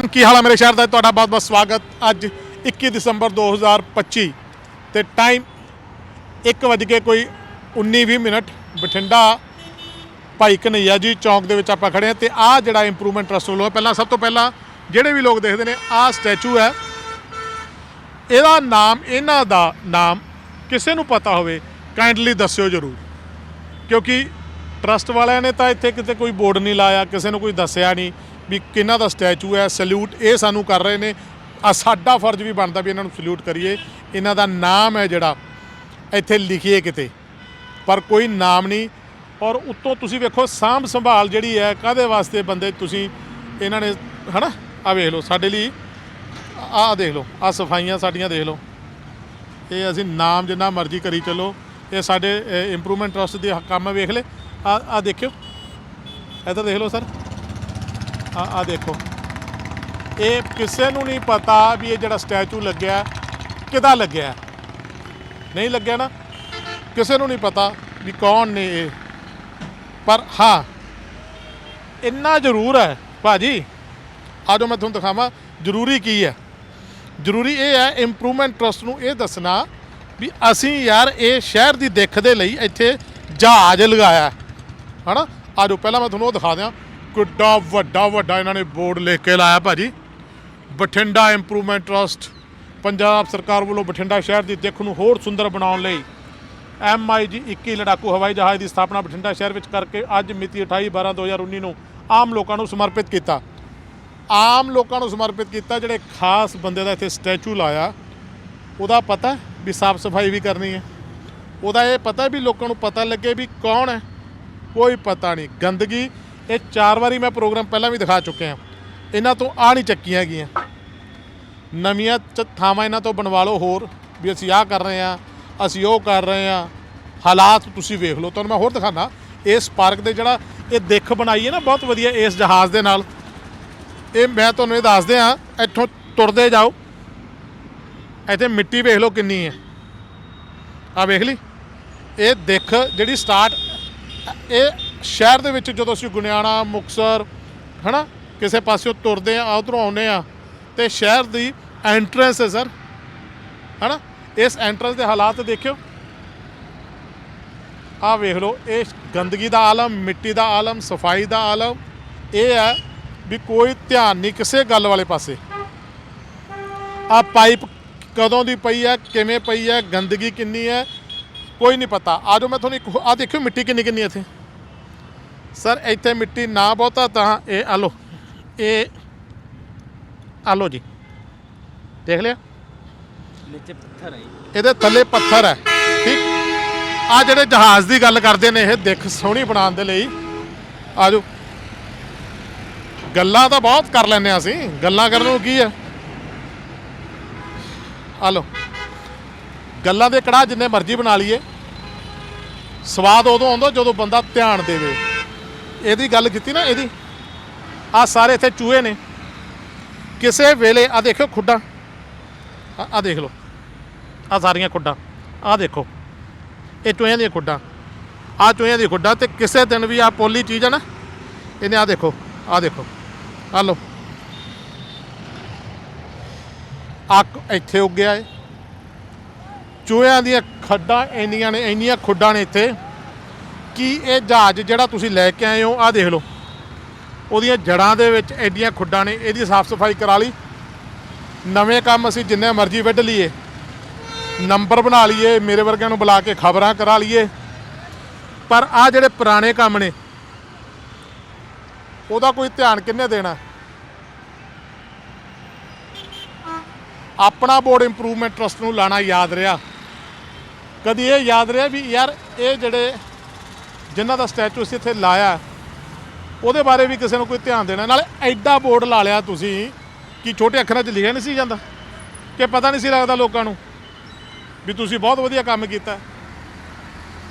ਨੌਜਵਾਨ ਕੀ ਹਾਲ ਹੈ ਮੇਰੇ ਸ਼ਹਿਰ ਦਾ? ਤੁਹਾਡਾ ਬਹੁਤ-ਬਹੁਤ ਸਵਾਗਤ। ਅੱਜ 21 ਦਸੰਬਰ 2025 ਤੇ ਟਾਈਮ 1 ਵਜੇ ਕੇ ਕੋਈ 19-20 ਮਿੰਟ। ਬਠਿੰਡਾ ਭਾਈ ਕਨਈਆ ਜੀ ਚੌਂਕ ਦੇ ਵਿੱਚ ਆਪਾਂ ਖੜੇ ਹਾਂ ਤੇ ਆਹ ਜਿਹੜਾ ਇੰਪਰੂਵਮੈਂਟ ਟਰਸਟ ਵੱਲੋਂ ਪਹਿਲਾਂ ਸਭ ਤੋਂ ਪਹਿਲਾਂ ਜਿਹੜੇ ਵੀ ਲੋਕ ਦੇਖਦੇ ਨੇ ਆਹ ਸਟੈਚੂ ਹੈ। ਇਹਦਾ ਨਾਮ, ਇਹਨਾਂ ਦਾ ਨਾਮ ਕਿਸੇ ਨੂੰ ਪਤਾ ਹੋਵੇ ਕਾਈਂਡਲੀ ਦੱਸਿਓ ਜਰੂਰ। ਕਿਉਂਕਿ ਟਰਸਟ ਵਾਲਿਆਂ ਨੇ ਤਾਂ ਇੱਥੇ ਕਿਤੇ ਕੋਈ ਬੋਰਡ ਨਹੀਂ ਲਾਇਆ, ਕਿਸੇ ਨੂੰ ਕੋਈ ਦੱਸਿਆ ਨਹੀਂ। ਵੀ ਕਿਹਨਾਂ ਦਾ ਸਟੈਚੂ ਹੈ, ਸਲੂਟ ਇਹ ਸਾਨੂੰ ਕਰ ਰਹੇ ਨੇ। ਆ ਸਾਡਾ ਫਰਜ਼ ਵੀ ਬਣਦਾ ਵੀ ਇਹਨਾਂ ਨੂੰ ਸਲੂਟ ਕਰੀਏ। ਇਹਨਾਂ ਦਾ ਨਾਮ ਹੈ ਜਿਹੜਾ, ਇੱਥੇ ਲਿਖੀਏ ਕਿਤੇ, ਪਰ ਕੋਈ ਨਾਮ ਨਹੀਂ। ਔਰ ਉੱਤੋਂ ਤੁਸੀਂ ਵੇਖੋ, ਸਾਂਭ ਸੰਭਾਲ ਜਿਹੜੀ ਹੈ ਕਾਦੇ ਵਾਸਤੇ ਬੰਦੇ ਤੁਸੀਂ ਇਹਨਾਂ ਨੇ, ਹਨਾ? ਆ ਵੇਖ ਲਓ, ਸਾਡੇ ਲਈ, ਆਹ ਦੇਖ ਲਓ ਆ ਸਫਾਈਆਂ ਸਾਡੀਆਂ ਦੇਖ ਲਓ। ਇਹ ਅਸੀਂ ਨਾਮ ਜਿੰਨਾ ਮਰਜ਼ੀ ਕਰੀ ਚੱਲੋ। ਇਹ ਸਾਡੇ ਇੰਪਰੂਵਮੈਂਟ ਟਰਸਟ ਦੇ ਕੰਮ ਵੇਖ ਲੈ ਆ ਆ ਦੇਖਿਓ। ਇੱਧਰ ਦੇਖ ਲਓ, ਸਰ। ਆ ਆ ਦੇਖੋ। ਇਹ ਕਿਸੇ ਨੂੰ ਨਹੀਂ ਪਤਾ ਵੀ ਇਹ ਜਿਹੜਾ ਸਟੈਚੂ ਲੱਗਿਆ ਕਿਦਾ ਲੱਗਿਆ। ਨਹੀਂ ਲੱਗਿਆ ਨਾ? ਕਿਸੇ ਨੂੰ ਨਹੀਂ ਪਤਾ ਵੀ ਕੌਣ ਨੇ ਇਹ। ਪਰ ਹਾਂ, ਇੰਨਾ ਜ਼ਰੂਰ ਹੈ। ਭਾਜੀ ਆਜੋ ਮੈਂ ਤੁਹਾਨੂੰ ਦਿਖਾਵਾਂ, ਜ਼ਰੂਰੀ ਕੀ ਹੈ? ਜ਼ਰੂਰੀ ਇਹ ਹੈ ਇੰਪਰੂਵਮੈਂਟ ਟਰਸਟ ਨੂੰ ਇਹ ਦੱਸਣਾ ਵੀ ਅਸੀਂ ਯਾਰ ਇਹ ਸ਼ਹਿਰ ਦੀ ਦਿੱਖ ਦੇ ਲਈ ਇੱਥੇ ਜਹਾਜ਼ ਲਗਾਇਆ। ਹੈ। ਹਨਾ ਆਜੋ ਪਹਿਲਾਂ ਮੈਂ ਤੁਹਾਨੂੰ ਉਹ ਦਿਖਾ ਦਿਆਂ। ਕਿੱਡਾ ਵੱਡਾ ਵੱਡਾ ਇਹਨਾਂ ਨੇ ਬੋਰਡ ਲਿਖ ਕੇ ਲਾਇਆ ਭਾਜੀ। ਬਠਿੰਡਾ ਇੰਪਰੂਵਮੈਂਟ ਟਰਸਟ ਪੰਜਾਬ ਸਰਕਾਰ ਵੱਲੋਂ ਬਠਿੰਡਾ ਸ਼ਹਿਰ ਦੀ ਦਿੱਖ ਨੂੰ ਹੋਰ ਸੁੰਦਰ ਬਣਾਉਣ ਲਈ MiG 21 ਲੜਾਕੂ ਹਵਾਈ ਜਹਾਜ਼ ਦੀ ਸਥਾਪਨਾ ਬਠਿੰਡਾ ਸ਼ਹਿਰ ਵਿੱਚ ਕਰਕੇ ਅੱਜ ਮਿਤੀ 28 12 2019 ਨੂੰ ਆਮ ਲੋਕਾਂ ਨੂੰ ਸਮਰਪਿਤ ਕੀਤਾ। ਆਮ ਲੋਕਾਂ ਨੂੰ ਸਮਰਪਿਤ ਕੀਤਾ, ਜਿਹੜੇ ਖਾਸ ਬੰਦੇ ਦਾ ਇੱਥੇ ਸਟੈਚੂ ਲਾਇਆ, ਉਹਦਾ ਪਤਾ ਵੀ ਸਾਫ਼ ਸਫ਼ਾਈ ਵੀ ਕਰਨੀ ਹੈ। ਉਹਦਾ ਇਹ ਪਤਾ ਵੀ ਲੋਕਾਂ ਨੂੰ ਪਤਾ ਲੱਗੇ ਵੀ ਕੌਣ ਹੈ, ਕੋਈ ਪਤਾ ਨਹੀਂ। ਗੰਦਗੀ ਇਹ ਚਾਰ ਵਾਰੀ ਮੈਂ ਪ੍ਰੋਗਰਾਮ ਪਹਿਲਾਂ ਵੀ ਦਿਖਾ ਚੁੱਕਿਆ ਇਹਨਾਂ ਤੋਂ ਆ ਨਹੀਂ ਚੱਕੀਆਂ ਗਈਆਂ ਨਵੀਆਂ ਚ- ਥਾਵਾਂ ਇਹਨਾਂ ਤੋਂ ਬਣਵਾ ਲਓ ਹੋਰ, ਵੀ ਅਸੀਂ ਆਹ ਕਰ ਰਹੇ ਹਾਂ, ਅਸੀਂ ਉਹ ਕਰ ਰਹੇ ਹਾਂ। ਹਾਲਾਤ ਤੁਸੀਂ ਵੇਖ ਲਓ। ਤੁਹਾਨੂੰ ਮੈਂ ਹੋਰ ਦਿਖਾਣਾ ਇਸ ਪਾਰਕ ਦੇ ਜਿਹੜਾ ਇਹ ਦਿੱਖ ਬਣਾਈ ਹੈ ਨਾ, ਬਹੁਤ ਵਧੀਆ ਇਸ ਜਹਾਜ਼ ਦੇ ਨਾਲ। ਇਹ ਮੈਂ ਤੁਹਾਨੂੰ ਇਹ ਦੱਸਦੇ ਆ ਇੱਥੋਂ ਤੁਰਦੇ ਜਾਓ। ਇੱਥੇ ਮਿੱਟੀ ਵੇਖ ਲਓ ਕਿੰਨੀ ਹੈ। ਆ ਵੇਖ ਲਈ। ਇਹ ਦਿੱਖ ਜਿਹੜੀ ਸਟਾਰਟ ਇਹ ਸ਼ਹਿਰ ਦੇ ਵਿੱਚ ਜਦੋਂ ਅਸੀਂ ਗੁਨਿਆਣਾ ਮੁਕਸਰ, ਹਨਾ, ਕਿਸੇ ਪਾਸਿਓਂ ਤੁਰਦੇ ਆ ਉਧਰੋਂ ਆਉਂਦੇ ਆ ਤੇ ਸ਼ਹਿਰ ਦੀ ਐਂਟਰੈਂਸ ਹੈ ਸਰ ਹਨਾ, ਇਸ ਐਂਟਰੈਂਸ ਦੇ ਹਾਲਾਤ ਦੇਖਿਓ। ਆ ਵੇਖ ਲਓ, ਇਹ ਗੰਦਗੀ ਦਾ ਆਲਮ, ਮਿੱਟੀ ਦਾ ਆਲਮ, ਸਫ਼ਾਈ ਦਾ ਆਲਮ, ਇਹ ਹੈ ਵੀ ਕੋਈ ਧਿਆਨ ਨਹੀਂ ਕਿਸੇ ਗੱਲ ਵਾਲੇ ਪਾਸੇ। ਆ ਪਾਈਪ ਕਦੋਂ ਦੀ ਪਈ ਹੈ, ਕਿਵੇਂ ਪਈ ਹੈ, ਗੰਦਗੀ ਕਿੰਨੀ ਹੈ, ਕੋਈ ਨਹੀਂ ਪਤਾ। ਆਜੋ ਮੈਂ ਤੁਹਾਨੂੰ ਇੱਕ ਆ ਦੇਖਿਓ, ਮਿੱਟੀ ਕਿੰਨੀ ਕਿੰਨੀ ਇੱਥੇ। ਸਰ ਇੱਥੇ ਮਿੱਟੀ ਨਾ ਬਹੁਤਾ ਤਾਂ ਇਹ ਆ ਲਓ ਇਹ ਆ ਲਓ ਜੀ। ਦੇਖ ਲਿਆ? ਨੀਚੇ ਪੱਥਰ ਹੈ। ਇਹਦੇ ਥੱਲੇ ਪੱਥਰ ਹੈ। ਠੀਕ? ਆ ਜਿਹੜੇ ਜਹਾਜ਼ ਦੀ ਗੱਲ ਕਰਦੇ ਨੇ ਇਹ ਦਿੱਖ ਸੋਹਣੀ ਬਣਾਉਣ ਦੇ ਲਈ। ਆਜੋ। ਗੱਲਾਂ ਤਾਂ ਬਹੁਤ ਕਰ ਲੈਂਦੇ ਹਾਂ ਅਸੀਂ। ਗੱਲਾਂ ਕਰਨ ਨੂੰ ਕੀ ਹੈ? ਆ ਲਓ ਗੱਲਾਂ ਦੇ ਕੜਾ ਜਿੰਨੇ ਮਰਜ਼ੀ ਬਣਾ ਲਈਏ। ਸਵਾਦ ਉਦੋਂ ਆਉਂਦਾ ਜਦੋਂ ਬੰਦਾ ਧਿਆਨ ਦੇਵੇ। ਇਹਦੀ ਗੱਲ ਕੀਤੀ ਨਾ ਇਹਦੀ। ਆ ਸਾਰੇ ਇੱਥੇ ਚੂਹੇ ਨੇ। ਕਿਸੇ ਵੇਲੇ ਆ ਦੇਖਿਓ ਖੁੱਡਾਂ। ਆ ਆਹ ਦੇਖ ਲਓ। ਆ ਸਾਰੀਆਂ ਖੁੱਡਾਂ। ਆ ਦੇਖੋ। ਇਹ ਚੂਹਿਆਂ ਦੀਆਂ ਖੁੱਡਾਂ। ਆ ਚੂਹਿਆਂ ਦੀ ਖੁੱਡਾਂ ਤੇ ਕਿਸੇ ਦਿਨ ਵੀ ਆ ਪੋਲੀ ਚੀਜ਼ ਆ ਨਾ, ਇਹਨੇ ਆ ਦੇਖੋ ਆ ਦੇਖੋ। ਆ ਲਓ। ਅੱਕ ਇੱਥੇ ਉੱਗਿਆ ਏ। ਚੂਹਿਆਂ ਦੀਆਂ ਖੱਡਾਂ ਇੰਨੀਆਂ ਨੇ, ਇੰਨੀਆਂ ਖੁੱਡਾਂ ਨੇ ਇੱਥੇ। ਕੀ ਇਹ ਜਹਾਜ਼ ਜਿਹੜਾ ਤੁਸੀਂ ਲੈ ਕੇ ਆਏ ਹੋ ਆ ਦੇਖ ਲਓ। ਉਹਦੀਆਂ ਜੜਾਂ ਦੇ ਵਿੱਚ ਐਡੀਆਂ ਖੁੱਡਾਂ ਨੇ, ਇਹਦੀ ਸਾਫ਼ ਸਫ਼ਾਈ ਕਰਾ ਲਈ। ਨਵੇਂ ਕੰਮ ਅਸੀਂ ਜਿੰਨੇ ਮਰਜ਼ੀ ਵੱਢ ਲਈਏ, ਨੰਬਰ ਬਣਾ ਲਈਏ, ਮੇਰੇ ਵਰਗਿਆਂ ਨੂੰ ਬੁਲਾ ਕੇ ਖਬਰਾਂ ਕਰਾ ਲਈਏ। ਪਰ ਆ ਜਿਹੜੇ ਪੁਰਾਣੇ ਕੰਮ ਨੇ, ਉਹਦਾ ਕੋਈ ਧਿਆਨ ਕਿੰਨੇ ਦੇਣਾ? ਆਪਣਾ ਬੋਰਡ ਇੰਪਰੂਵਮੈਂਟ ਟਰਸਟ ਨੂੰ ਲਾਣਾ ਯਾਦ ਰਿਹਾ। ਕਦੀ ਇਹ ਯਾਦ ਰਿਹਾ ਵੀ ਯਾਰ, ਇਹ ਜਿਹੜੇ ਜਿਨ੍ਹਾਂ ਦਾ ਸਟੈਚੂ ਅਸੀਂ ਇੱਥੇ ਲਾਇਆ ਉਹਦੇ ਬਾਰੇ ਵੀ ਕਿਸੇ ਨੂੰ ਕੋਈ ਧਿਆਨ ਦੇਣਾ। ਨਾਲੇ ਐਡਾ ਬੋਰਡ ਲਾ ਲਿਆ ਤੁਸੀਂ ਕਿ ਛੋਟੇ ਅੱਖਰਾਂ 'ਚ ਲਿਖਿਆ ਨਹੀਂ ਸੀ ਜਾਂਦਾ, ਕਿ ਪਤਾ ਨਹੀਂ ਸੀ ਲੱਗਦਾ ਲੋਕਾਂ ਨੂੰ ਵੀ ਤੁਸੀਂ ਬਹੁਤ ਵਧੀਆ ਕੰਮ ਕੀਤਾ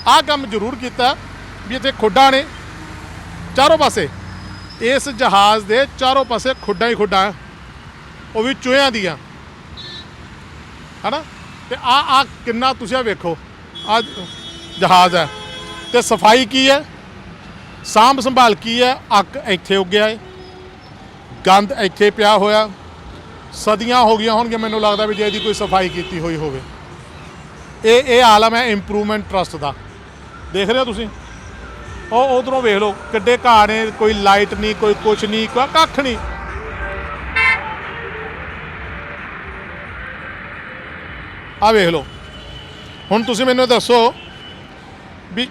ਆਹ ਕੰਮ ਜ਼ਰੂਰ ਕੀਤਾ ਵੀ ਇੱਥੇ ਖੁੱਡਾਂ ਨੇ ਚਾਰੋਂ ਪਾਸੇ, ਇਸ ਜਹਾਜ਼ ਦੇ ਚਾਰੋਂ ਪਾਸੇ ਖੁੱਡਾਂ ਹੀ ਖੁੱਡਾਂ ਉਹ ਵੀ ਚੂਹਿਆਂ ਦੀਆਂ। ਹਨਾ? ਤੇ ਆ ਆ ਕਿੰਨਾ ਤੁਸੀਂ ਆ ਵੇਖੋ ਆ ਜਹਾਜ਼ ਹੈ। ਤੇ ਸਫ਼ਾਈ ਕੀ ਹੈ? ਸਾਂਭ ਸੰਭਾਲ ਕੀ ਹੈ? ਅੱਕ ਇੱਥੇ ਉੱਗਿਆ ਹੈ ਗੰਦ ਇੱਥੇ ਪਿਆ ਹੋਇਆ। ਸਦੀਆਂ ਹੋ ਗਈਆਂ ਹੋਣਗੀਆਂ, ਮੈਨੂੰ ਲੱਗਦਾ ਵੀ ਜੇ ਇਹਦੀ ਕੋਈ ਸਫ਼ਾਈ ਕੀਤੀ ਹੋਈ ਹੋਵੇ। ਇਹ ਇਹ ਆਲਮ ਹੈ ਇੰਪਰੂਵਮੈਂਟ ਟਰਸਟ ਦਾ। ਦੇਖ ਰਹੇ ਹੋ ਤੁਸੀਂ? ਉਹ ਉਧਰੋਂ ਵੇਖ ਲਓ, ਕਿੱਡੇ ਘਾਹ ਨੇ, ਕੋਈ ਲਾਈਟ ਨਹੀਂ, ਕੋਈ ਕੁਛ ਨਹੀਂ, ਕੋਈ ਕੱਖ ਨਹੀਂ। ਆ ਵੇਖ ਲਓ। ਹੁਣ ਤੁਸੀਂ ਮੈਨੂੰ ਦੱਸੋ ਵੀ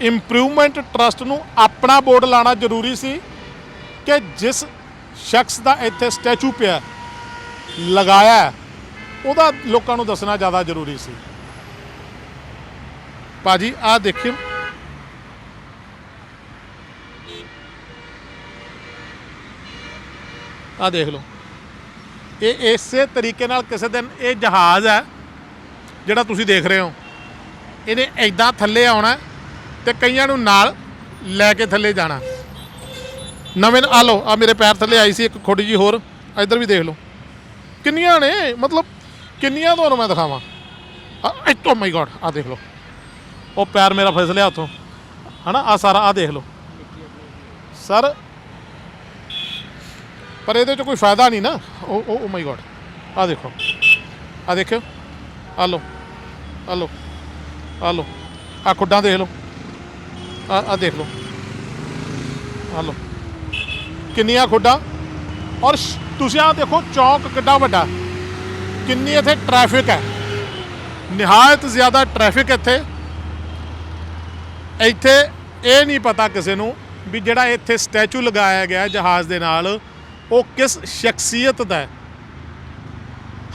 ਇੰਪਰੂਵਮੈਂਟ ਟਰਸਟ ਨੂੰ ਆਪਣਾ ਬੋਰਡ ਲਾਣਾ ਜ਼ਰੂਰੀ ਸੀ ਕਿ ਜਿਸ ਸ਼ਖਸ ਦਾ ਇੱਥੇ ਸਟੈਚੂ ਪਿਆ, ਲਗਾਇਆ ਉਹਦਾ ਲੋਕਾਂ ਨੂੰ ਦੱਸਣਾ ਜ਼ਿਆਦਾ ਜ਼ਰੂਰੀ ਸੀ। ਭਾਜੀ ਆ ਦੇਖਿਓ। ਆ ਦੇਖ ਲਓ। ਇਹ ਇਸੇ ਤਰੀਕੇ ਨਾਲ ਕਿਸੇ ਦਿਨ ਇਹ ਜਹਾਜ਼ ਹੈ ਜਿਹੜਾ ਤੁਸੀਂ ਦੇਖ ਰਹੇ ਹੋ। ਇਹਨੇ ਐਦਾਂ ਥੱਲੇ ਆਉਣਾ ਤੇ ਕਈਆਂ ਨੂੰ ਨਾਲ ਲੈ ਕੇ ਥੱਲੇ ਜਾਣਾ। ਨਵੇਂ ਆ ਲਓ ਆ ਮੇਰੇ ਪੈਰ ਥੱਲੇ ਆਈ ਸੀ ਇੱਕ ਖੁੱਡੀ ਜੀ ਹੋਰ ਇੱਧਰ ਵੀ ਦੇਖ ਲਓ। ਕਿੰਨੀਆਂ ਨੇ? ਮਤਲਬ ਕਿੰਨੀਆਂ ਤੁਹਾਨੂੰ ਮੈਂ ਦਿਖਾਵਾਂ? ਓ ਮਾਈ ਗॉड ਆ ਦੇਖ ਲਓ। ਉਹ ਪੈਰ ਮੇਰਾ ਫਿਸ ਲਿਆ ਉੱਥੋਂ। ਹਨਾ? ਆ ਸਾਰਾ ਆ ਦੇਖ ਲਓ। ਸਰ, ਪਰ ਇਹਦੇ ਚ ਕੋਈ ਫਾਇਦਾ ਨਹੀਂ ਨਾ। ਉਹ ਉਹ ਮਾਈ ਗॉड ਆ ਦੇਖੋ। ਆ ਦੇਖਿਓ। ਆ ਲਓ ਆ ਲਓ ਆ ਲਓ। ਆ ਖੁੱਡਾਂ ਦੇਖ ਲਓ। ਆ ਆ ਦੇਖ ਲਓ। ਆ ਲਓ। ਕਿੰਨੀਆਂ ਖੁੱਡਾਂ? ਔਰ ਤੁਸੀਂ ਆ ਦੇਖੋ, ਚੌਕ ਕਿੱਡਾ ਵੱਡਾ। ਕਿੰਨੀ ਇੱਥੇ ਟ੍ਰੈਫਿਕ ਹੈ। ਨਿਹਾਇਤ ਜ਼ਿਆਦਾ ਟ੍ਰੈਫਿਕ ਇੱਥੇ। ਇੱਥੇ ਇਹ ਨਹੀਂ ਪਤਾ ਕਿਸੇ ਨੂੰ ਵੀ ਜਿਹੜਾ ਇੱਥੇ ਸਟੈਚੂ ਲਗਾਇਆ ਗਿਆ ਜਹਾਜ਼ ਦੇ ਨਾਲ, ਉਹ ਕਿਸ ਸ਼ਖਸੀਅਤ ਦਾ ਹੈ।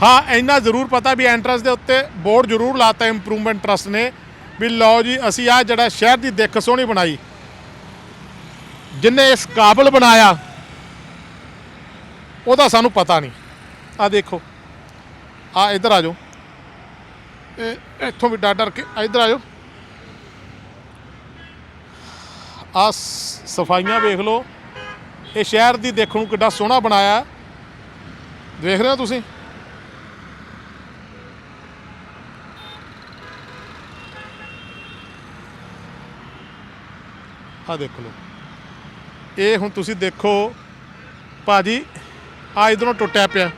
ਹਾਂ, ਇੰਨਾ ਜ਼ਰੂਰ ਪਤਾ ਵੀ ਐਂਟਰੈਂਸ ਦੇ ਉੱਤੇ ਬੋਰਡ ਜ਼ਰੂਰ ਲਾਤਾ ਇੰਪਰੂਵਮੈਂਟ ਟਰਸਟ ਨੇ। ਵੀ ਲਓ ਜੀ, ਅਸੀਂ ਆ ਜਿਹੜਾ ਸ਼ਹਿਰ ਦੀ ਦਿੱਖ ਸੋਹਣੀ ਬਣਾਈ, ਜਿੰਨੇ ਇਸ ਕਾਬਲ ਬਣਾਇਆ, ਉਹਦਾ ਸਾਨੂੰ ਪਤਾ ਨਹੀਂ। ਆ ਦੇਖੋ ਆ ਇੱਧਰ ਆ ਜਾਓ। ਇਹ ਇੱਥੋਂ ਵੀ ਡਰ ਡਰ ਕੇ ਇੱਧਰ ਆ ਜਾਓ। ਆ ਸਫਾਈਆਂ ਵੇਖ ਲਓ। ਇਹ ਸ਼ਹਿਰ ਦੀ ਦੇਖਣ ਨੂੰ ਕਿੱਡਾ ਸੋਹਣਾ ਬਣਾਇਆ। ਦੇਖ ਰਹੇ ਹੋ ਤੁਸੀਂ? ਆ ਦੇਖ ਲਓ। ਇਹ ਹੁਣ ਤੁਸੀਂ ਦੇਖੋ ਭਾਜੀ ਆ ਇਧਰੋਂ ਟੁੱਟਿਆ ਪਿਆ।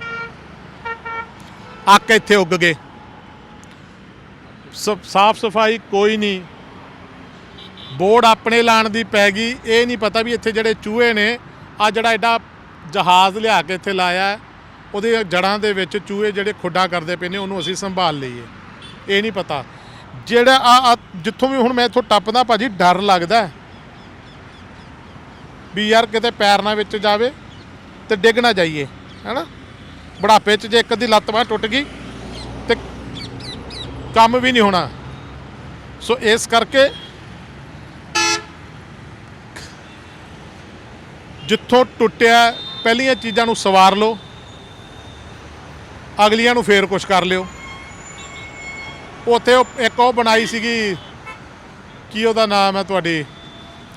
ਅੱਕ ਇੱਥੇ ਉੱਗ ਗਏ। ਸਾਫ਼ ਸਫ਼ਾਈ ਕੋਈ ਨਹੀਂ। ਬੋਰਡ ਆਪਣੇ ਲਾਣ ਦੀ ਪੈ ਗਈ। ਇਹ ਨਹੀਂ ਪਤਾ ਵੀ ਇੱਥੇ ਜਿਹੜੇ ਚੂਹੇ ਨੇ ਆ ਜਿਹੜਾ ਐਡਾ ਜਹਾਜ਼ ਲਿਆ ਕੇ ਇੱਥੇ ਲਾਇਆ ਹੈ, ਉਹਦੇ ਜੜਾਂ ਦੇ ਵਿੱਚ ਚੂਹੇ ਜਿਹੜੇ ਖੁੱਡਾ ਕਰਦੇ ਪਏ ਨੇ ਉਹਨੂੰ ਅਸੀਂ ਸੰਭਾਲ ਲਈਏ। ਇਹ ਨਹੀਂ ਪਤਾ। ਜਿਹੜਾ ਆ ਜਿੱਥੋਂ ਵੀ ਹੁਣ ਮੈਂ ਇੱਥੋਂ ਟੱਪਦਾ ਭਾਜੀ ਡਰ ਲੱਗਦਾ ਵੀ ਯਾਰ ਕਿਤੇ ਪੈਰ ਨਾ ਵਿੱਚ ਜਾਵੇ ਤੇ ਡਿੱਗ ਨਾ ਜਾਈਏ, ਹੈਨਾ? ਬੁਢਾਪੇ 'ਚ ਜੇ ਇੱਕ ਅੱਧੀ ਲੱਤ ਬਾਂਹ ਟੁੱਟ ਗਈ ਤੇ ਕੰਮ ਵੀ ਨਹੀਂ ਹੋਣਾ। ਸੋ ਇਸ ਕਰਕੇ ਜਿੱਥੋਂ ਟੁੱਟਿਆ ਪਹਿਲੀਆਂ ਚੀਜ਼ਾਂ ਨੂੰ ਸਵਾਰ ਲਓ, ਅਗਲੀਆਂ ਨੂੰ ਫੇਰ ਕੁਝ ਕਰ ਲਿਓ। ਉੱਥੇ ਉਹ ਇੱਕ ਉਹ ਬਣਾਈ ਸੀਗੀ, ਕੀ ਉਹਦਾ ਨਾਮ ਹੈ ਤੁਹਾਡੀ?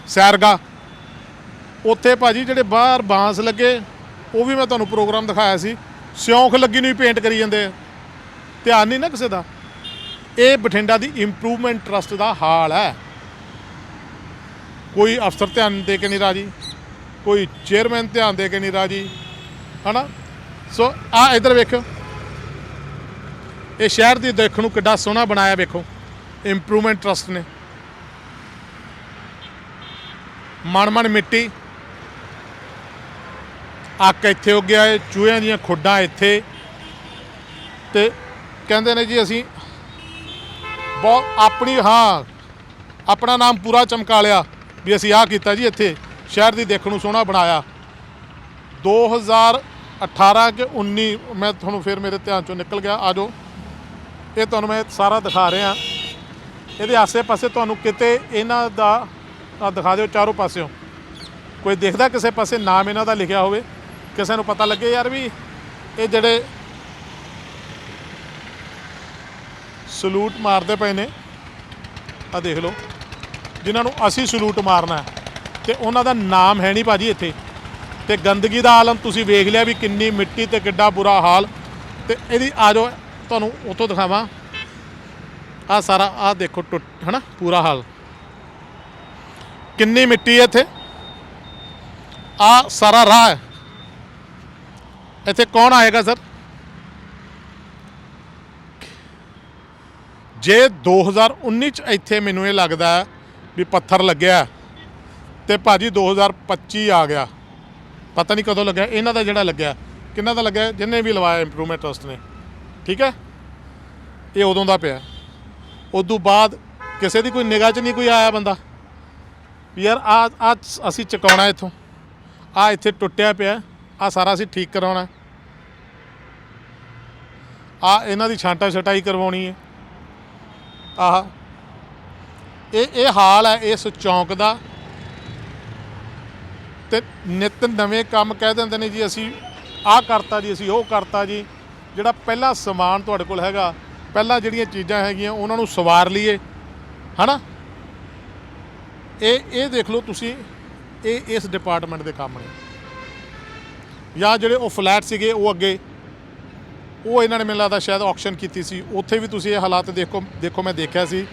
ਸੈਰਗਾ। ਉੱਥੇ ਭਾਜੀ ਜਿਹੜੇ ਬਾਹਰ ਬਾਂਸ ਲੱਗੇ, ਉਹ ਵੀ ਮੈਂ ਤੁਹਾਨੂੰ ਪ੍ਰੋਗਰਾਮ ਦਿਖਾਇਆ ਸੀ। ਸਿਉਂਖ ਲੱਗੀ ਨੂੰ ਹੀ ਪੇਂਟ ਕਰੀ ਜਾਂਦੇ ਆ। ਧਿਆਨ ਨਹੀਂ ਨਾ ਕਿਸੇ ਦਾ। ਇਹ ਬਠਿੰਡਾ ਦੀ ਇੰਪਰੂਵਮੈਂਟ ਟਰਸਟ ਦਾ ਹਾਲ ਹੈ। ਕੋਈ ਅਫਸਰ ਧਿਆਨ ਦੇ ਕੇ ਨਹੀਂ ਰਾਜੀ, ਕੋਈ ਚੇਅਰਮੈਨ ਧਿਆਨ ਦੇ ਕੇ ਨਹੀਂ ਰਾਜੀ, ਹਨਾ? ਸੋ ਆ ਇਧਰ ਵੇਖੋ ਇਹ ਸ਼ਹਿਰ ਦੀ ਦੇਖਣ ਨੂੰ ਕਿੱਡਾ ਸੋਹਣਾ ਬਣਾਇਆ ਵੇਖੋ। ਇੰਪਰੂਵਮੈਂਟ ਟਰਸਟ ਨੇ। ਮਨ ਮਨ ਮਿੱਟੀ ਅੱਕ ਇੱਥੇ ਉੱਗਿਆ ਹੈ ਚੂਹਿਆਂ ਦੀਆਂ ਖੁੱਡਾਂ ਇੱਥੇ। ਤੇ ਕਹਿੰਦੇ ਨੇ ਜੀ ਅਸੀਂ ਬਹੁਤ ਆਪਣੀ, ਹਾਂ, ਆਪਣਾ ਨਾਮ ਪੂਰਾ ਚਮਕਾ ਲਿਆ ਵੀ ਅਸੀਂ ਆਹ ਕੀਤਾ ਜੀ ਇੱਥੇ, ਸ਼ਹਿਰ ਦੀ ਦੇਖਣ ਨੂੰ ਸੋਹਣਾ ਬਣਾਇਆ। 2018 ਕਿ 19 ਮੈਂ ਤੁਹਾਨੂੰ ਫਿਰ ਮੇਰੇ ਧਿਆਨ ਚੋਂ ਨਿਕਲ ਗਿਆ ਆ ਜਾਓ ਇਹ ਤੁਹਾਨੂੰ ਮੈਂ ਸਾਰਾ ਦਿਖਾ ਰਿਹਾ। ਇਹਦੇ ਆਸੇ-ਪਾਸੇ ਤੁਹਾਨੂੰ ਕਿਤੇ ਇਹਨਾਂ ਦਾ ਦਿਖਾ ਦਿਓ ਚਾਰੋਂ ਪਾਸਿਓਂ। ਕੋਈ ਦੇਖਦਾ ਕਿਸੇ ਪਾਸੇ ਨਾਮ ਇਹਨਾਂ ਦਾ ਲਿਖਿਆ ਹੋਵੇ। ਕਿਸੇ ਨੂੰ ਪਤਾ ਲੱਗੇ ਯਾਰ ਵੀ ਇਹ ਜਿਹੜੇ ਸਲੂਟ ਮਾਰਦੇ ਪਏ ਨੇ ਆ ਦੇਖ ਲਓ, ਜਿਨ੍ਹਾਂ ਨੂੰ ਅਸੀਂ ਸਲੂਟ ਮਾਰਨਾ ਹੈ ਤੇ ਉਹਨਾਂ ਦਾ ਨਾਮ ਹੈ ਨਹੀਂ ਭਾਜੀ ਇੱਥੇ। ਤੇ ਗੰਦਗੀ ਦਾ ਆਲਮ ਤੁਸੀਂ ਵੇਖ ਲਿਆ ਵੀ ਕਿੰਨੀ ਮਿੱਟੀ ਤੇ ਕਿੱਡਾ ਬੁਰਾ ਹਾਲ। ਤੇ ਇਹਦੀ ਆ ਜਾਓ, ਤੁਹਾਨੂੰ ਉੱਥੋਂ ਦਿਖਾਵਾਂ। ਆ ਸਾਰਾ ਆ ਦੇਖੋ ਟੁੱਟ, ਹਨਾ, ਪੂਰਾ ਹਾਲ। ਕਿੰਨੀ ਮਿੱਟੀ ਹੈ ਇੱਥੇ। ਆ ਸਾਰਾ ਰਾਹ ਹੈ। ਇੱਥੇ ਕੌਣ ਆਏਗਾ, ਸਰ? ਜੇ 2019 ਚ ਇੱਥੇ ਮੈਨੂੰ ਇਹ ਲੱਗਦਾ ਵੀ ਪੱਥਰ ਲੱਗਿਆ ਤੇ ਭਾਜੀ 2025 ਆ ਗਿਆ। ਪਤਾ ਨਹੀਂ ਕਦੋਂ ਲੱਗਿਆ, ਇਹਨਾਂ ਦਾ ਜਿਹੜਾ ਲੱਗਿਆ, ਕਿੰਨਾ ਦਾ ਲੱਗਿਆ, ਜਿੰਨੇ ਵੀ ਲਵਾਇਆ ਇੰਪਰੂਵਮੈਂਟ ਟਰਸਟ ਨੇ, ਠੀਕ ਹੈ? ਇਹ ਉਦੋਂ ਦਾ ਪਿਆ। ਉਦੋਂ ਬਾਅਦ ਕਿਸੇ ਦੀ ਕੋਈ ਨਿਗਾਹ 'ਚ ਨਹੀਂ ਕੋਈ ਆਇਆ ਬੰਦਾ, ਵੀ ਯਾਰ ਆ ਆ ਅਸੀਂ ਚੁਕਾਉਣਾ ਇੱਥੋਂ। ਆ ਇੱਥੇ ਟੁੱਟਿਆ ਪਿਆ। ਆ ਸਾਰਾ ਅਸੀਂ ਠੀਕ ਕਰਾਉਣਾ। ਆ ਇਹਨਾਂ ਦੀ ਛਾਂਟਾ ਛਟਾਈ ਕਰਵਾਉਣੀ ਹੈ। ਆਹ, ਇਹ ਇਹ ਹਾਲ ਹੈ, ਇਸ ਚੌਂਕ ਦਾ। ਤੇ ਨਿਤ ਨਵੇਂ ਕੰਮ ਕਹਿ ਦਿੰਦੇ ਨੇ ਜੀ, ਅਸੀਂ ਆਹ ਕਰਤਾ ਜੀ, ਅਸੀਂ ਉਹ ਕਰਤਾ ਜੀ, ਜਿਹੜਾ ਪਹਿਲਾ ਸਮਾਨ ਤੁਹਾਡੇ ਕੋਲ ਹੈਗਾ, ਪਹਿਲਾਂ ਜਿਹੜੀਆਂ ਚੀਜ਼ਾਂ ਹੈਗੀਆਂ, ਉਹਨਾਂ ਨੂੰ ਸਵਾਰ ਲਈਏ। ਹਨਾ? ਇਹ ਇਹ ਦੇਖ ਲਓ ਤੁਸੀਂ, ਇਹ ਇਸ ਡਿਪਾਰਟਮੈਂਟ ਦੇ ਕੰਮ ਨੇ। ਜਾਂ ਜਿਹੜੇ ਉਹ ਫਲੈਟ ਸੀਗੇ ਉਹ ਅੱਗੇ, ਉਹ ਇਹਨਾਂ ਨੇ ਮੈਨੂੰ ਲੱਗਦਾ ਸ਼ਾਇਦ ਆਕਸ਼ਨ ਕੀਤੀ ਸੀ। ਉੱਥੇ ਵੀ ਤੁਸੀਂ ਇਹ ਹਾਲਾਤ ਦੇਖੋ ਦੇਖੋ ਮੈਂ ਦੇਖਿਆ ਸੀ।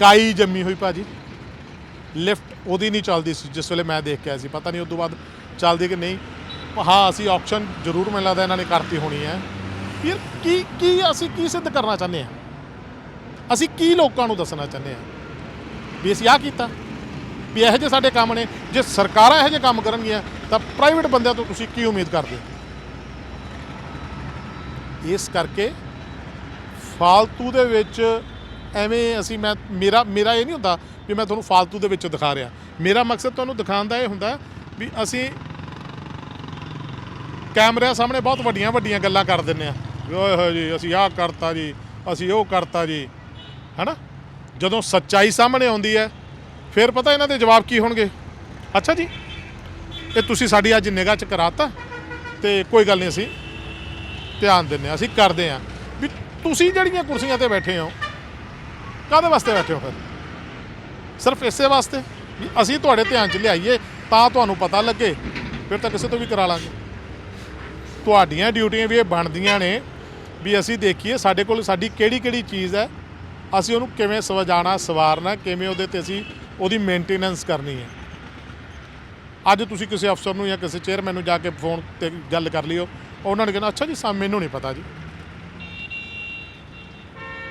ਕਾਈ ਜੰਮੀ ਹੋਈ ਭਾਜੀ। ਲਿਫਟ ਉਹਦੀ ਨਹੀਂ ਚੱਲਦੀ ਸੀ, ਜਿਸ ਵੇਲੇ ਮੈਂ ਦੇਖ ਕੇ ਆਇਆ ਸੀ। ਪਤਾ ਨਹੀਂ ਉਸ ਤੋਂ ਬਾਅਦ ਚੱਲਦੀ ਕਿ ਨਹੀਂ। ਹਾਂ, ਅਸੀਂ ਆਕਸ਼ਨ ਜ਼ਰੂਰ ਮੈਨੂੰ ਲੱਗਦਾ ਇਹਨਾਂ ਨੇ ਕਰਤੀ ਹੋਣੀ ਹੈ। ਯਾਰ ਕੀ ਕੀ ਅਸੀਂ ਕੀ ਸਿੱਧ ਕਰਨਾ ਚਾਹੁੰਦੇ ਆ ਅਸੀਂ ਕੀ ਲੋਕਾਂ ਨੂੰ ਦੱਸਣਾ ਚਾਹੁੰਦੇ ਆ ਵੀ ਅਸੀਂ ਆਹ ਕੀਤਾ। ਵੀ ਇਹੋ ਜਿਹੇ ਸਾਡੇ ਕੰਮ ਨੇ, ਜੇ ਸਰਕਾਰਾਂ ਇਹੋ ਜਿਹੇ ਕੰਮ ਕਰਨਗੀਆਂ, ਤਾਂ ਪ੍ਰਾਈਵੇਟ ਬੰਦਿਆਂ ਤੋਂ ਤੁਸੀਂ ਕੀ ਉਮੀਦ ਕਰਦੇ ਹੋ? ਇਸ ਕਰਕੇ ਫਾਲਤੂ ਦੇ ਵਿੱਚ ਐਵੇਂ ਅਸੀਂ ਮੈਂ, ਮੇਰਾ ਮੇਰਾ ਇਹ ਨਹੀਂ ਹੁੰਦਾ ਵੀ ਮੈਂ ਤੁਹਾਨੂੰ ਫਾਲਤੂ ਦੇ ਵਿੱਚ ਦਿਖਾ ਰਿਹਾ। ਮੇਰਾ ਮਕਸਦ ਤੁਹਾਨੂੰ ਦਿਖਾਉਣ ਦਾ ਇਹ ਹੁੰਦਾ ਵੀ ਅਸੀਂ ਕੈਮਰਿਆਂ ਸਾਹਮਣੇ ਬਹੁਤ ਵੱਡੀਆਂ ਵੱਡੀਆਂ ਗੱਲਾਂ ਕਰ ਦਿੰਨੇ ਆ ਵੀ ਓਏ ਹੋਏ ਜੀ, ਅਸੀਂ ਆਹ ਕਰਤਾ ਜੀ, ਅਸੀਂ ਉਹ ਕਰਤਾ ਜੀ, ਹੈਨਾ? ਜਦੋਂ ਸੱਚਾਈ ਸਾਹਮਣੇ ਆਉਂਦੀ ਹੈ ਫਿਰ ਪਤਾ ਇਹਨਾਂ ਦੇ ਜਵਾਬ ਕੀ ਹੋਣਗੇ? ਅੱਛਾ ਜੀ, ਇਹ ਤੁਸੀਂ ਸਾਡੀ ਅੱਜ ਨਿਗਾਹ ਚ ਕਰਾਤਾ ਤੇ ਕੋਈ ਗੱਲ ਨਹੀਂ ਅਸੀਂ ਧਿਆਨ ਦਿੰਦੇ ਹਾਂ, ਅਸੀਂ ਕਰਦੇ ਹਾਂ। ਵੀ ਤੁਸੀਂ ਜਿਹੜੀਆਂ ਕੁਰਸੀਆਂ ਤੇ ਬੈਠੇ ਹੋ, ਕਾਹਦੇ ਵਾਸਤੇ ਬੈਠੇ ਹੋ ਫਿਰ? ਸਿਰਫ ਇਸੇ ਵਾਸਤੇ ਵੀ ਅਸੀਂ ਤੁਹਾਡੇ ਧਿਆਨ 'ਚ ਲਿਆਈਏ ਤਾਂ ਤੁਹਾਨੂੰ ਪਤਾ ਲੱਗੇ, ਫਿਰ ਤਾਂ ਕਿਸੇ ਤੋਂ ਵੀ ਕਰਾ ਲਾਂਗੇ। ਤੁਹਾਡੀਆਂ ਡਿਊਟੀਆਂ ਵੀ ਇਹ ਬਣਦੀਆਂ ਨੇ ਵੀ ਅਸੀਂ ਦੇਖੀਏ ਸਾਡੇ ਕੋਲ ਸਾਡੀ ਕਿਹੜੀ ਕਿਹੜੀ ਚੀਜ਼ ਹੈ, ਅਸੀਂ ਉਹਨੂੰ ਕਿਵੇਂ ਸਵਜਾਣਾ ਸਵਾਰਨਾ, ਕਿਵੇਂ ਉਹਦੇ ਤੇ ਅਸੀਂ ਉਹਦੀ ਮੇਨਟੇਨੈਂਸ ਕਰਨੀ ਹੈ। ਅੱਜ ਤੁਸੀਂ ਕਿਸੇ ਅਫਸਰ ਨੂੰ ਜਾਂ ਕਿਸੇ ਚੇਅਰਮੈਨ ਨੂੰ ਜਾ ਕੇ ਫੋਨ ਤੇ ਗੱਲ ਕਰ ਲਿਓ, ਉਹਨਾਂ ਨੇ ਕਹਿਣਾ, ਅੱਛਾ ਜੀ ਸਾ ਮੈਨੂੰ ਨਹੀਂ ਪਤਾ ਜੀ।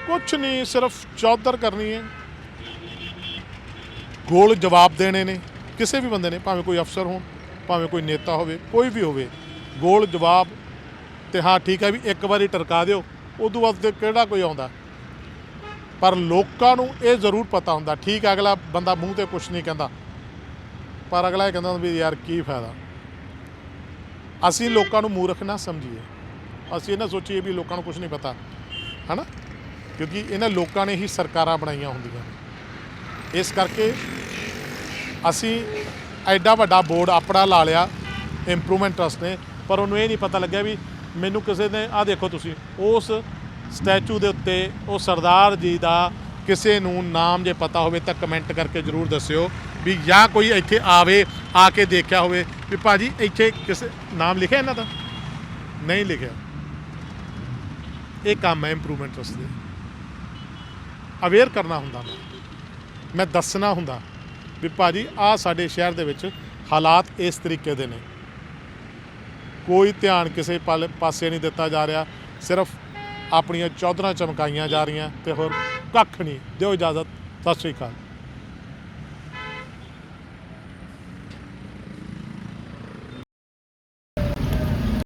ਕੁਛ ਨਹੀਂ, ਸਿਰਫ ਚੌਧਰ ਕਰਨੀ ਹੈ। ਗੋਲ ਜਵਾਬ ਦੇਣੇ ਨੇ। ਕਿਸੇ ਵੀ ਬੰਦੇ ਨੇ, ਭਾਵੇਂ ਕੋਈ ਅਫਸਰ ਹੋਣ, ਭਾਵੇਂ ਕੋਈ ਨੇਤਾ ਹੋਵੇ, ਕੋਈ ਵੀ ਹੋਵੇ, ਗੋਲ ਜਵਾਬ ਤੇ ਹਾਂ, ਠੀਕ ਹੈ ਵੀ ਇੱਕ ਵਾਰੀ ਟਰਕਾ ਦਿਓ, ਉਦੋਂ ਬਾਅਦ ਤੇ ਕਿਹੜਾ ਕੋਈ ਆਉਂਦਾ? ਪਰ ਲੋਕਾਂ ਨੂੰ ਇਹ ਜ਼ਰੂਰ ਪਤਾ ਹੁੰਦਾ ਠੀਕ ਹੈ, ਅਗਲਾ ਬੰਦਾ ਮੂੰਹ ਤੇ ਕੁਝ ਨਹੀਂ ਕਹਿੰਦਾ। ਪਰ ਅਗਲਾ ਇਹ ਕਹਿੰਦਾ ਵੀ ਯਾਰ ਕੀ ਫਾਇਦਾ। ਅਸੀਂ ਲੋਕਾਂ ਨੂੰ ਮੂਰਖ ਨਾ ਸਮਝੀਏ। ਅਸੀਂ ਇਹ ਨਾ ਸੋਚੀਏ ਵੀ ਲੋਕਾਂ ਨੂੰ ਕੁਝ ਨਹੀਂ ਪਤਾ ਹਨਾ? ਕਿਉਂਕਿ ਇਹਨਾਂ ਲੋਕਾਂ ਨੇ ਹੀ ਸਰਕਾਰਾਂ ਬਣਾਈਆਂ ਹੁੰਦੀਆਂ ਨੇ। ਇਸ ਕਰਕੇ ਅਸੀਂ ਐਡਾ ਵੱਡਾ ਬੋਰਡ ਆਪਣਾ ਲਾ ਲਿਆ ਇੰਪਰੂਵਮੈਂਟ ਟਰਸਟ ਨੇ ਪਰ ਉਹਨੂੰ ਇਹ ਨਹੀਂ ਪਤਾ ਲੱਗਿਆ ਵੀ ਮੈਨੂੰ ਕਿਸੇ ਨੇ ਆ ਦੇਖੋ ਤੁਸੀਂ ਉਸ ਸਟੈਚੂ ਦੇ ਉੱਤੇ ਉਹ ਸਰਦਾਰ ਜੀ ਦਾ ਕਿਸੇ ਨੂੰ ਨਾਮ ਜੇ ਪਤਾ ਹੋਵੇ ਤਾਂ ਕਮੈਂਟ ਕਰਕੇ ਜਰੂਰ ਦੱਸਿਓ ਵੀ ਜਾਂ ਕੋਈ ਇੱਥੇ ਆਵੇ, ਆ ਕੇ ਦੇਖਿਆ ਹੋਵੇ ਵੀ ਭਾਜੀ ਇੱਥੇ ਕਿਸੇ ਨਾਮ ਲਿਖਿਆ ਇਹਨਾਂ ਦਾ? ਨਹੀਂ ਲਿਖਿਆ। ਇਹ ਕੰਮ ਹੈ ਇੰਪਰੂਵਮੈਂਟ ਟਰਸਟ ਅਵੇਅਰ ਕਰਨਾ ਹੁੰਦਾ। ਮੈਂ ਮੈਂ ਦੱਸਣਾ ਹੁੰਦਾ ਵੀ ਭਾਜੀ ਆ ਸਾਡੇ ਸ਼ਹਿਰ ਦੇ ਵਿੱਚ ਹਾਲਾਤ ਇਸ ਤਰੀਕੇ ਦੇ ਨੇ। ਕੋਈ ਧਿਆਨ ਕਿਸੇ ਪਲ- ਪਾਸੇ ਨਹੀਂ ਦਿੱਤਾ ਜਾ ਰਿਹਾ। ਸਿਰਫ ਆਪਣੀਆਂ ਚੌਧਰਾਂ ਚਮਕਾਈਆਂ ਜਾ ਰਹੀਆਂ ਤੇ ਹੋਰ ਕੱਖ ਨਹੀਂ। ਦਿਓ ਇਜਾਜ਼ਤ। ਸਤਿ ਸ਼੍ਰੀ ਅਕਾਲ।